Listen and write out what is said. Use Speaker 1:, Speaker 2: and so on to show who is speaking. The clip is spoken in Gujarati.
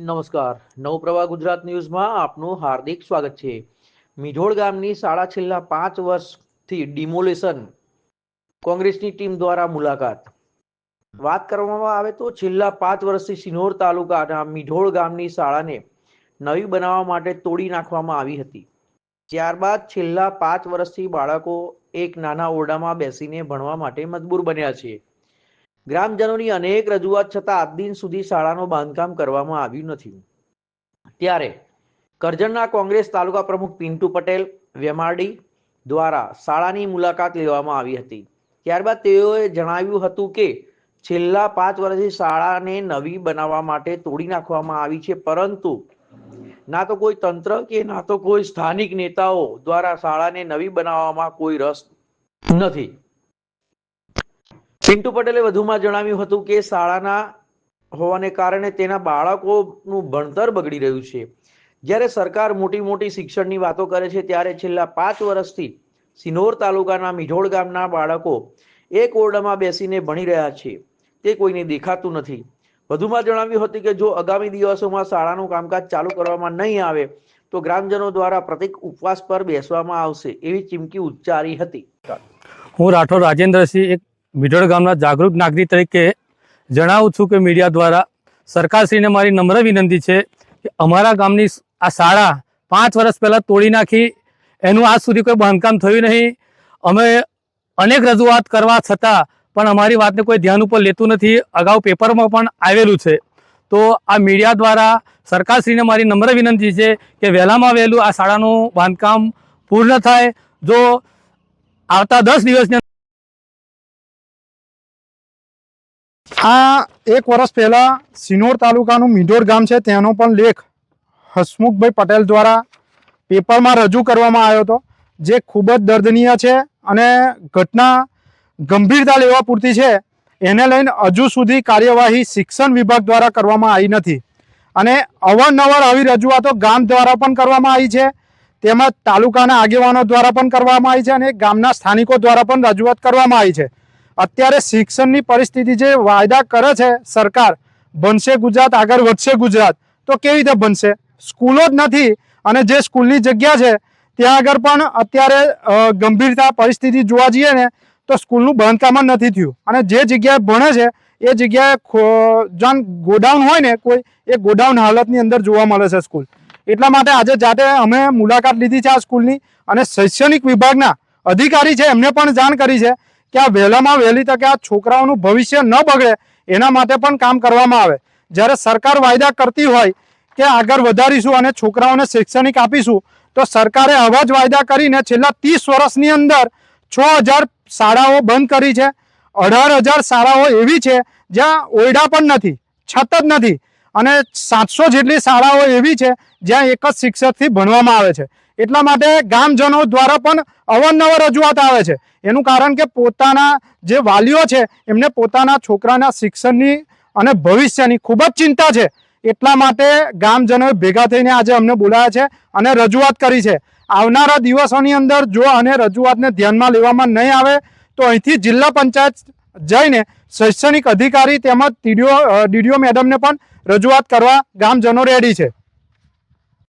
Speaker 1: નમસ્કાર. નવપ્રવાહ ગુજરાત ન્યૂઝમાં આપનું હાર્દિક સ્વાગત છે. મિઢોળ ગામની શાળા છેલ્લા પાંચ વર્ષથી ડિમોલેશન કોંગ્રેસની ટીમ દ્વારા મુલાકાત. વાત કરવામાં આવે તો છેલ્લા પાંચ વર્ષથી સિનોર તાલુકાના મિઢોળ ગામની શાળાને નવી બનાવવા માટે તોડી નાખવામાં આવી હતી. ત્યારબાદ છેલ્લા પાંચ વર્ષથી બાળકો એક નાના ઓરડામાં બેસીને ભણવા માટે મજબૂર બન્યા છે. ગ્રામજનોની અનેક રજૂઆત છતાં આજ દિન સુધી શાળાનું બાંધકામ કરવામાં આવ્યું નથી. ત્યારે કરજણના કોંગ્રેસ તાલુકા પ્રમુખ પિન્ટુ પટેલ, વેમારડી દ્વારા શાળાની મુલાકાત લેવામાં આવી હતી. ત્યારબાદ તેઓએ જણાવ્યું હતું કે છેલ્લા પાંચ વર્ષથી શાળાને નવી બનાવવા માટે તોડી નાખવામાં આવી છે, પરંતુ ના તો કોઈ તંત્ર કે ના તો કોઈ સ્થાનિક નેતાઓ દ્વારા શાળાને નવી બનાવવામાં કોઈ રસ નથી. પિન્ટુ પટેલે વધુમાં જણાવ્યું હતું કે શાળાના હોવાને કારણે તેના બાળકોનું ભણતર બગડી રહ્યું છે. જ્યારે સરકાર મોટી મોટી શિક્ષણની વાતો કરે છે, ત્યારે છેલ્લા પાંચ વર્ષથી સિનોર તાલુકાના મિઢોળ ગામના બાળકો એક ઓરડામાં બેસીને ભણી રહ્યા છે. તે કોઈને દેખાતું નથી. વધુમાં જણાવ્યું હતું કે જો આગામી દિવસોમાં શાળાનું કામકાજ ચાલુ કરવામાં નહીં આવે, તો ગ્રામજનો દ્વારા પ્રતિક ઉપવાસ પર બેસવામાં આવશે એવી ચીમકી ઉચ્ચારી હતી.
Speaker 2: હું રાઠોડ રાજેન્દ્રસિંહ, એક મિઢોળ ગામના જાગૃત નાગરિક તરીકે જણાવું છું કે મીડિયા દ્વારા સરકારશ્રીને મારી નમ્ર વિનંતી છે કે અમારા ગામની આ શાળા પાંચ વર્ષ પહેલાં તોડી નાખી. એનું આજ સુધી કોઈ બાંધકામ થયું નહીં. અમે અનેક રજૂઆત કરવા છતાં પણ અમારી વાતને કોઈ ધ્યાન ઉપર લેતું નથી. અગાઉ પેપરમાં પણ આવેલું છે. તો આ મીડિયા દ્વારા સરકારશ્રીને મારી નમ્ર વિનંતી છે કે વહેલામાં વહેલું આ શાળાનું બાંધકામ પૂર્ણ થાય. જો આવતા દસ દિવસની
Speaker 3: આ એક વર્ષ પહેલાં સિનોર તાલુકાનું મીઢોર ગામ છે તેનો પણ લેખ હસમુખભાઈ પટેલ દ્વારા પેપરમાં રજૂ કરવામાં આવ્યો હતો, જે ખૂબ જ દર્દનીય છે અને ઘટના ગંભીરતા લેવા પૂરતી છે. એને લઈને હજુ સુધી કાર્યવાહી શિક્ષણ વિભાગ દ્વારા કરવામાં આવી નથી અને અવારનવાર આવી રજૂઆતો ગામ દ્વારા પણ કરવામાં આવી છે, તેમજ તાલુકાના આગેવાનો દ્વારા પણ કરવામાં આવી છે અને ગામના સ્થાનિકો દ્વારા પણ રજૂઆત કરવામાં આવી છે. અત્યારે શિક્ષણની પરિસ્થિતિ જે વાયદા કરે છે સરકાર, બનશે ગુજરાત, આગળ વધશે ગુજરાત, તો કેવી રીતે બનશે? સ્કૂલો જ નથી અને જે સ્કૂલની જગ્યા છે, ત્યાં આગળ પણ અત્યારે ગંભીરતા પરિસ્થિતિ જોવા જઈએ ને, તો સ્કૂલનું બાંધકામ જ નથી થયું. અને જે જગ્યાએ ભણે છે, એ જગ્યાએ જાન ગોડાઉન હોય ને, કોઈ એ ગોડાઉન હાલતની અંદર જોવા મળે છે સ્કૂલ. એટલા માટે આજે જાતે અમે મુલાકાત લીધી છે આ સ્કૂલની અને શૈક્ષણિક વિભાગના અધિકારી છે, એમને પણ જાણ કરી છે કે આ વહેલામાં વહેલી તકે આ છોકરાઓનું ભવિષ્ય ન બગડે, એના માટે પણ કામ કરવામાં આવે. જ્યારે સરકાર વાયદા કરતી હોય કે આગળ વધારીશું અને છોકરાઓને શૈક્ષણિક આપીશું, તો સરકારે આવા જ વાયદા કરીને છેલ્લા ત્રીસ વર્ષની અંદર છ હજાર શાળાઓ બંધ કરી છે. અઢાર હજાર શાળાઓ એવી છે જ્યાં ઓરડા પણ નથી, છત જ નથી અને સાતસો જેટલી શાળાઓ એવી છે જ્યાં એક જ શિક્ષકથી ભણવામાં આવે છે. એટલા માટે ગામજનો દ્વારા પણ અવારનવાર રજૂઆત આવે છે. એનું કારણ કે પોતાના જે વાલીઓ છે, એમને પોતાના છોકરાના શિક્ષણની અને ભવિષ્યની ખૂબ જ ચિંતા છે. એટલા માટે ગામજનોએ ભેગા થઈને આજે અમને બોલાયા છે અને રજૂઆત કરી છે. આવનારા દિવસોની અંદર જો અને રજૂઆતને ધ્યાનમાં લેવામાં નહીં આવે, તો અહીંથી જિલ્લા પંચાયત જઈને શૈક્ષણિક અધિકારી તેમજ ટીડીઓ ડીડીઓ મેડમને પણ રજૂઆત કરવા ગામજનો રેડી છે.